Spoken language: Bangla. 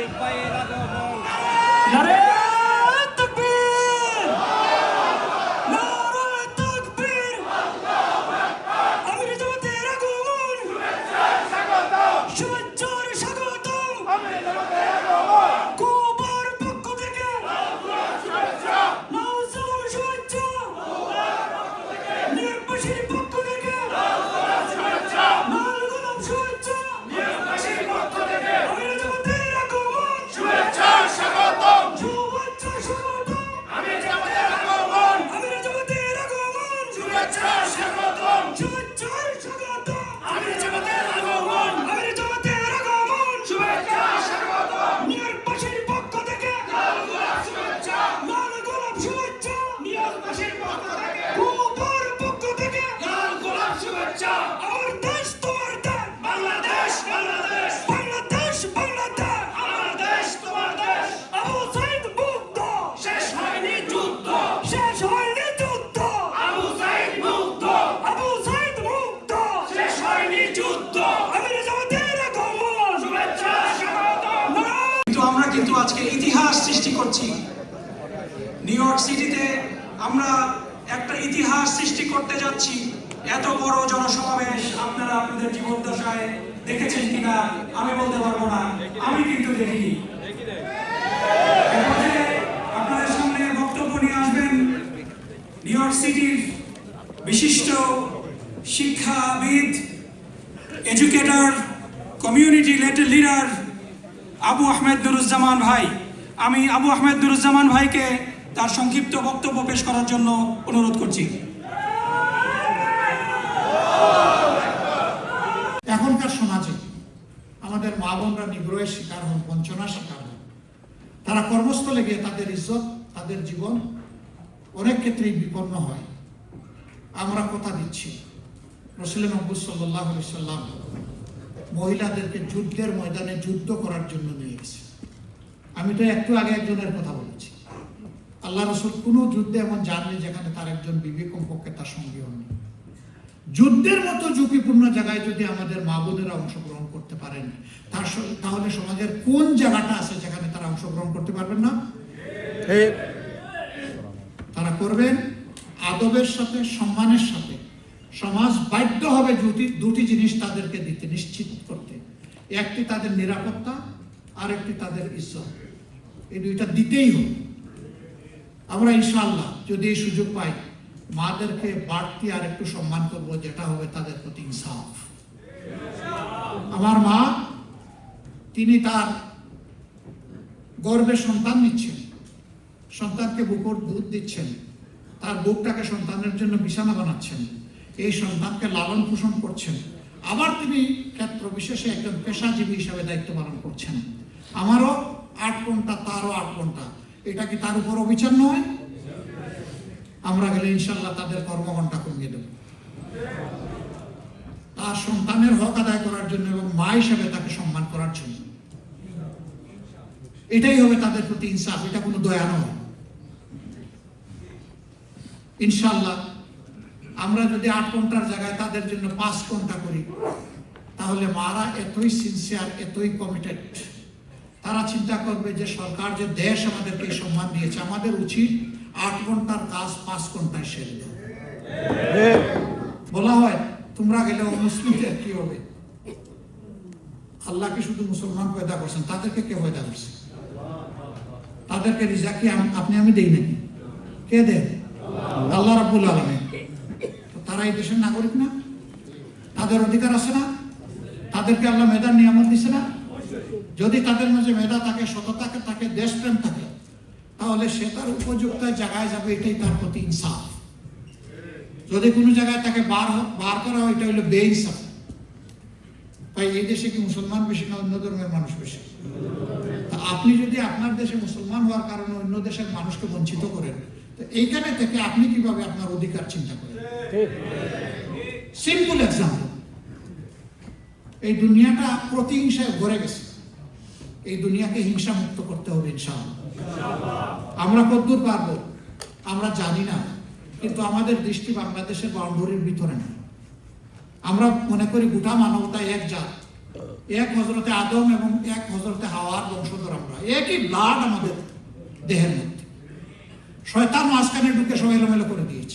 শ্রমিক ভাইয়ের আগমন নারে কিন্তু আজকে ইতিহাস সৃষ্টি করছি। সিটিতে আমরা একটা ইতিহাস সৃষ্টি করতে যাচ্ছি। এত বড় জনসমাবেশ আপনারা আপনাদের জীবন দশায় দেখেছেন কিনা? আমি বলতে পারব না। আমি কিন্তু দেখিনি। আপনাদের সামনে বক্তব্য নিয়ে আসবেন নিউ ইয়র্ক সিটির বিশিষ্ট শিক্ষাবিদ educator community leader Abu Ahmed Nuruzzaman ভাই। আমি আবু আহমেদ নুরুজ্জামান ভাইকে তার সংক্ষিপ্ত বক্তব্য পেশ করার জন্য অনুরোধ করছি এখনকার সমাজে আমাদের মা বোনরা শিকার হন, বঞ্চনার শিকার হন। তারা কর্মস্থলে গিয়ে তাদের ইজ্জত, তাদের জীবন অনেক ক্ষেত্রেই বিপন্ন হয়। আমরা কথা দিচ্ছি। রসুল নব্বু সাল্লাহ মহিলাদেরকে যুদ্ধের ময়দানে যুদ্ধ করার জন্য নিয়ে গেছে। আমি তো একটু আগে একজনের কথা বলেছি। আল্লাহ রসুল কোনো যুদ্ধে এমন যাননি যেখানে তার একজন বিবেক কমপক্ষে তার সঙ্গী হননি। যুদ্ধের মতো ঝুঁকিপূর্ণ জায়গায় যদি আমাদের মা বোনেরা অংশগ্রহণ করতে পারেন তার তাহলে সমাজের কোন জায়গাটা আছে যেখানে তারা অংশগ্রহণ করতে পারবেন না? তারা করবেন আদবের সাথে সম্মানের সাথে। সমাজ বাধ্য হবে দুটি দুটি জিনিস তাদেরকে দিতে নিশ্চিত করতে। একটি তাদের নিরাপত্তা আর একটি তাদের ইজ্জত এই দুইটা দিতেই হবে। আমরা ইনশাল্লাহ যদি এই সুযোগ পাই মাদেরকে বাড়তি আর একটু সম্মান করব, যেটা হবে তাদের প্রতি ইনসাফ। আমার মা, তিনি তার গর্বের সন্তান নিচ্ছেন। সন্তানকে বুকুর দুধ দিচ্ছেন। তার বুকটাকে সন্তানের জন্য বিছানা বানাচ্ছেন। এই সন্তানকে লালন পোষণ করছেন। আবার তিনি ক্ষেত্র বিশেষে একজন পেশাজীবী হিসাবে দায়িত্ব পালন করছেন। আমারও আট ঘণ্টা, তারও আট ঘণ্টা। এটা কি তার উপর অবিচার নয়? আমরা গেলে ইনশাল্লাহ তাদের কর্মঘণ্টা কমিয়ে দেব। তার সন্তানের হক আদায় করার জন্য এবং মা হিসেবে তাকে সম্মান করার জন্য। এটাই হবে তাদের প্রতি ইনসাফ, এটা কোনো দয়া নয়। ইনশাল্লাহ আমরা যদি আট ঘণ্টার জায়গায় তাদের জন্য পাঁচ ঘণ্টা করি, তাহলে মারা এতই সিনসিয়ার এতই কমিটেড তারা চিন্তা করবে যে সরকার যে দেশ আমাদেরকে সম্মান দিয়েছে, আমাদের উচিত আট ঘণ্টার কাজ পাঁচ ঘন্টায় সেরে দেওয়া বলা হয় তোমরা গেলে মুসলিমদের কি হবে? আল্লাহ কি শুধু মুসলমান পয়দা করছেন তাদেরকে কে পয়দা করছে? তাদেরকে রিজা কি আপনি আমি দেই নাকি? কে দেন আল্লাহ রাব্বুল আলামিন। তো তারা এই দেশের নাগরিক না। তাদের অধিকার আছে না। তাদেরকে আল্লাহ মেধার নিয়ামত দিছে না। যদি তাদের মাঝে মেধা থাকে সততা থাকে দেশপ্রেম থাকে তাহলে সে তার উপযুক্ত জায়গায় যাবে, এটাই তার প্রতি ইনসাফ। যদি কোনো জায়গায় তাকে বার বার করা হয়, এটা হলো বেইনসাফ। তাই এই দেশে কি মুসলমান বেশি না অন্য ধর্মের মানুষ বেশি? তা আপনি যদি আপনার দেশে মুসলমান হওয়ার কারণে অন্য দেশের মানুষকে বঞ্চিত করেন, তো এইখানে থেকে আপনি কীভাবে আপনার অধিকার চিন্তা করেন? সিম্পল এক্সাম্পল এই দুনিয়াটা প্রতিহিংসায় ভরে গেছে। এই দুনিয়াকে হিংসা মুক্ত করতে হবে, ইনশাআল্লাহ। আমরা কতদূর পারব। আমরা জানি না, কিন্তু আমাদের দৃষ্টি বাংলাদেশের বাউন্ডারির ভিতরে নেই। আমরা মনে করি গোটা মানবতা এক জাত। এক হজরতে আদম এবং এক হজরতে হাওয়ার বংশধর আমরা। একই ব্লাড আমাদের দেহের মধ্যে। শয়তান মাঝখানে ঢুকে সব এলোমেলো করে দিয়েছে।